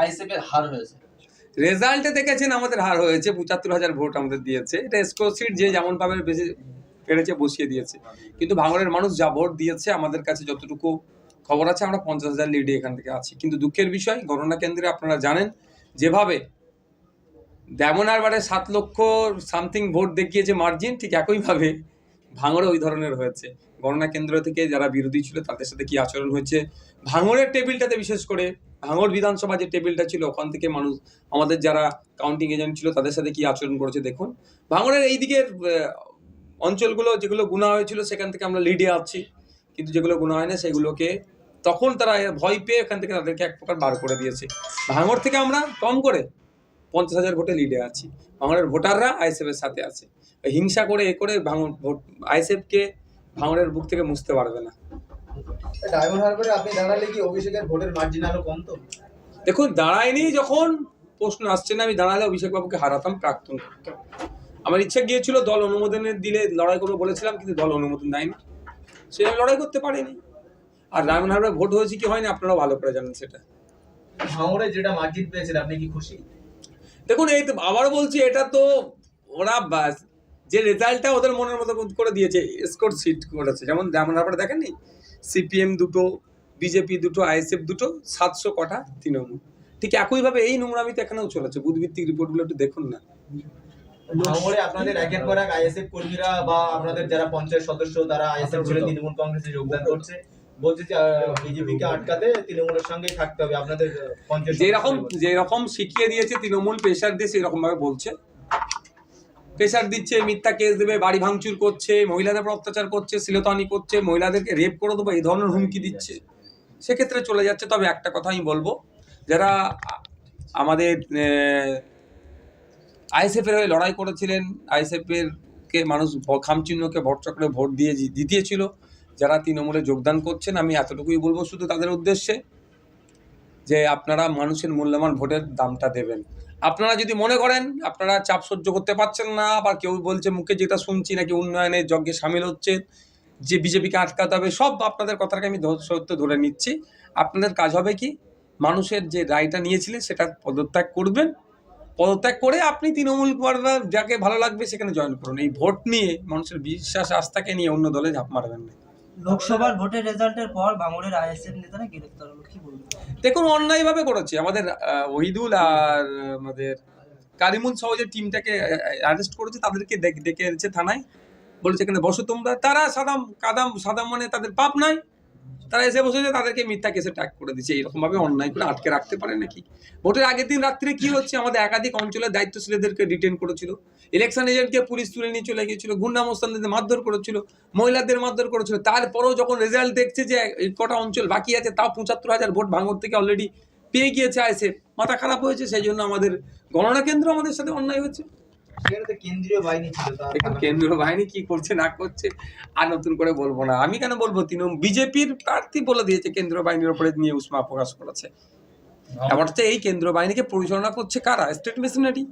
ISF হার হয়েছে। রেজাল্টে দেখেছেন আমাদের হার হয়েছে, পঁচাত্তর হাজার ভোট আমাদের দিয়েছে। এটা স্কোরশিট যে যেমন ভাবে বেশি পেরেছে বসিয়ে দিয়েছে। কিন্তু ভাঙড়ের মানুষ যা ভোট দিয়েছে, আমাদের কাছে যতটুকু খবর আছে, আমরা পঞ্চাশ হাজার লিডে এখান থেকে আছি। কিন্তু দুঃখের বিষয়, গণনা কেন্দ্রে আপনারা জানেন, যেভাবে দেমনারবারে সাত লক্ষ সামথিং ভোট দেখিয়েছে মার্জিন ঠিক একইভাবে ভাঙড়ে ওই ধরনের হয়েছে। গণনা কেন্দ্র থেকে যারা বিরোধী ছিল, তাদের সাথে কি আচরণ হয়েছে? ভাঙড়ের টেবিলটাতে বিশেষ করে ভাঙড় বিধানসভা যে টেবিলটা ছিল, ওখান থেকে মানুষ, আমাদের যারা কাউন্টিং এজেন্ট ছিল, তাদের সাথে কি আচরণ করেছে দেখুন। ভাঙড়ের এই দিকের অঞ্চলগুলো যেগুলো গুণা হয়েছিল, সেখান থেকে আমরা লিডে আছি। কিন্তু যেগুলো গুণা হয় না, সেগুলোকে তখন তারা ভয় পেয়ে এখান থেকে তাদেরকে এক প্রকার বার করে দিয়েছে। ভাঙড় থেকে আমরা কম করে পঞ্চাশ হাজার ভোটে লিডে আছি। ভাঙড়ের ভোটাররা আইএসএফের সাথে আছে। হিংসা করে এ করে ভাঙড় ভোট আইএসএফকে ভাঙড়ের বুক থেকে মুছতে পারবে না। ডায়মন্ড হারবারে আপনি দাঁড়ালে কি অভিষেকের ভোটের মার্জিন আরও কম তো? দেখুন দাঁড়ায়নি যখন প্রশ্ন আসছে না আমি দাঁড়ালে অভিষেক বাবুকে হারাতাম প্রাক্তন। আমার ইচ্ছা গিয়েছিল দল অনুমোদনের দিলে লড়াই করব বলেছিলাম কিন্তু দল অনুমোদন দেয়নি। সে লড়াই করতে পারিনি। আর ডায়মন্ড হারবার ভোট হয়েছে কি হয়নি আপনারাও ভালো করে জানেন সেটা। ভাঙড়ে যেটা মার্জিন পেয়েছেন আপনি কি খুশি? দেখুন এই তো আবারও বলছি এটা তো ওরা যে রেজাল্টটা ওদের মনের মতো করে দিয়েছে স্কোর সিট করেছে। যেমন যেমন আপনারা দেখেননি? সিপিএম দুটো বিজেপি দুটো আইএসএফ দুটো সাতশো কটা তৃণমূল। ঠিক একইভাবে এই নোংরামিতে এখানেও চলেছে। বুধভিত্তিক রিপোর্টগুলো একটু দেখুন না। ভাঙড়ে আপনাদের একের পর এক আইএসএফ কর্মীরা বা আপনাদের যারা পঞ্চায়েত সদস্য তারা আইএসএফ ছেড়ে তৃণমূল কংগ্রেসে যোগদান করছে। বলছে যে বিজেপি কে আটকাতে তৃণমূলের সঙ্গেই থাকতে হবে। আপনাদের পঞ্চায়েত যেরকম যেরকম শিখিয়ে দিয়েছে তৃণমূল প্রেশার দিয়ে সেরকম ভাবে বলছে। প্রেশার দিচ্ছে মিথ্যা কেস দেবে বাড়ি ভাঙচুর করছে মহিলাদের উপর অত্যাচার করছে সিলতানি করছে মহিলাদেরকে রেপ করে দেবো এই ধরনের হুমকি দিচ্ছে। সেক্ষেত্রে চলে যাচ্ছে। তবে একটা কথা আমি বলব যারা আমাদের আইএসএফ এর হয়ে লড়াই করেছিলেন আইএসএফ এর কে মানুষ খামচিহ্নকে করে ভোট দিয়ে জিতিয়েছিল যারা তৃণমূলে যোগদান করছেন আমি এতটুকুই বলব শুধু তাদের উদ্দেশ্যে। যে আপনারা মানুষের মূল্যবান ভোটের দামটা দেবেন। আপনারা যদি মনে করেন, আপনারা চাপ সহ্য করতে পারছেন না বা কেউ বলছে মুখে যেটা শুনছি নাকি উন্নয়নের যজ্ঞে সামিল হচ্ছে, যে বিজেপিকে আটকাতে হবে, সব আপনাদের কথাকে আমি সত্য ধরে নিচ্ছি। আপনাদের কাজ হবে কি, মানুষের যে রায়টা নিয়েছিলেন, সেটা পদত্যাগ করবেন। পদত্যাগ করে আপনি তৃণমূল যাকে ভালো লাগবে সেখানে জয়েন করুন। এই ভোট নিয়ে মানুষের বিশ্বাস, আস্থাকে নিয়ে অন্য দলে ঝাঁপ মারবেন না। লোকসভার ভোটের রেজাল্টের পর ভাঙড়ের আইএসএফ নেতারা গ্রেফতার হলো। কি বলব? দেখুন, অন্যায়ভাবে করেছে। আমাদের ওহিদুল আর আমাদের কারিমুল সহ যে টিমটাকে অ্যারেস্ট করেছে, তাদেরকে ডেকে- এনেছে থানায়। বলেছে এখানে বসো তোমরা। তারা সাদাম, কাদাম, সাদাম মানে তাদের পাপ নাই তারা এসে বসেছে তাদেরকে মিথ্যা কেসে ট্যাগ করে দিচ্ছে। এরকম ভাবে অন্যায় করে আটকে রাখতে পারে নাকি? ভোটের আগের দিন রাত্রে কি হচ্ছে? আমাদের একাধিক অঞ্চলের দায়িত্বশীলদেরকে ডিটেন করেছিল। ইলেকশন এজেন্টকে পুলিশ তুলে নিয়ে চলে গিয়েছিল, গুন্ডা মোস্তানদের মারধর করেছিল, মহিলাদের মারধর করেছিল। তারপরেও যখন রেজাল্ট দেখছে যে কটা অঞ্চল বাকি আছে, তাও পঁচাত্তর হাজার ভোট ভাঙর থেকে অলরেডি পেয়ে গিয়েছে আইসে মাথা খারাপ হয়েছে, সেই জন্য আমাদের গণনা কেন্দ্র আমাদের সাথে অন্যায় হয়েছে কেন্দ্রীয় বাহিনী ছিল এখন কেন্দ্রীয় বাহিনী কি করছে না করছে আর নতুন করে বলব না। আমি কেন বলব তৃণমূল বিজেপির প্রার্থী বলে দিয়েছে কেন্দ্রীয় বাহিনীর উপরে নিয়ে উষ্মা প্রকাশ করেছে। এবার হচ্ছে এই কেন্দ্রীয় বাহিনীকে পরিচালনা করছে কারা? স্টেট মেশিনারি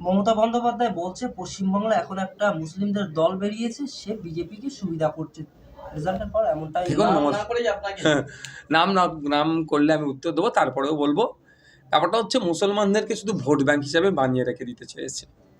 মমতা বন্দ্যোপাধ্যায় বলছে পশ্চিমবাংলা এখন একটা মুসলিমদের দল বেরিয়েছে সে বিজেপিকে সুবিধা করছে। রেজাল্টের পর এমনটাই নাম না- নাম করলে আমি উত্তর দেবো তারপরেও বলব। ব্যাপারটা হচ্ছে মুসলমানদেরকে শুধু ভোট ব্যাংক হিসাবে বানিয়ে রেখে দিতে চেয়েছে।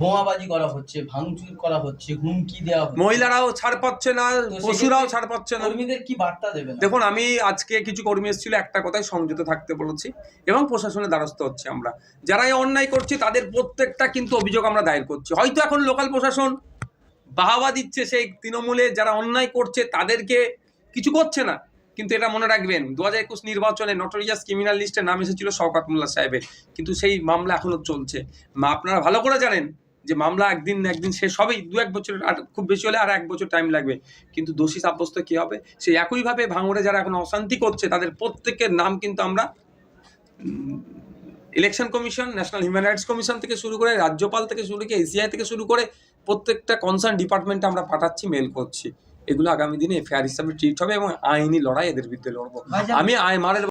বোমাবাজি করা হচ্ছে ভাঙচুর করা হচ্ছে হুমকি দেওয়া হচ্ছে। মহিলারাও ছাড় পাচ্ছে না পশুরাও ছাড় পাচ্ছে না। কর্মীদের কি বার্তা দেবেন দেখুন আমি আজকে কিছু কর্মী এসেছিল একটা কথাই সংযত থাকতে বলেছি এবং প্রশাসনের দ্বারস্থ হচ্ছে আমরা। যারা এই অন্যায় করছে তাদের প্রত্যেকটা কিন্তু অভিযোগ আমরা দায়ের করছি। হয়তো এখন লোকাল প্রশাসন বাহাবা দিচ্ছে সেই তৃণমূলে যারা অন্যায় করছে তাদেরকে কিছু করছে না। কিন্তু এটা মনে রাখবেন দু হাজার একুশ নির্বাচনে নটোরিয়াস ক্রিমিনাল লিস্টে নাম এসেছিল শওকাত মোল্লা সাহেবের। কিন্তু সেই মামলা এখনও চলছে। মা আপনারা ভালো করে জানেন যে মামলা একদিন একদিন শেষ হবেই দু এক বছর আর খুব বেশি হলে আর এক বছর টাইম লাগবে। কিন্তু দোষী সাব্যস্ত কি হবে? সেই একইভাবে ভাঙড়ে যারা এখন অশান্তি করছে তাদের প্রত্যেকের নাম কিন্তু আমরা election commission national human rights commission থেকে শুরু করে রাজ্যপাল থেকে শুরু করে এসিআই থেকে শুরু করে প্রত্যেকটা কনসার্ন ডিপার্টমেন্টে আমরা পাঠাচ্ছি মেল করছি। এগুলো আগামী দিনে এফআইআর হিসাবে ট্রিট হবে এবং আইনি লড়াই এদের বিরুদ্ধে লড়বো। আমি আই মারের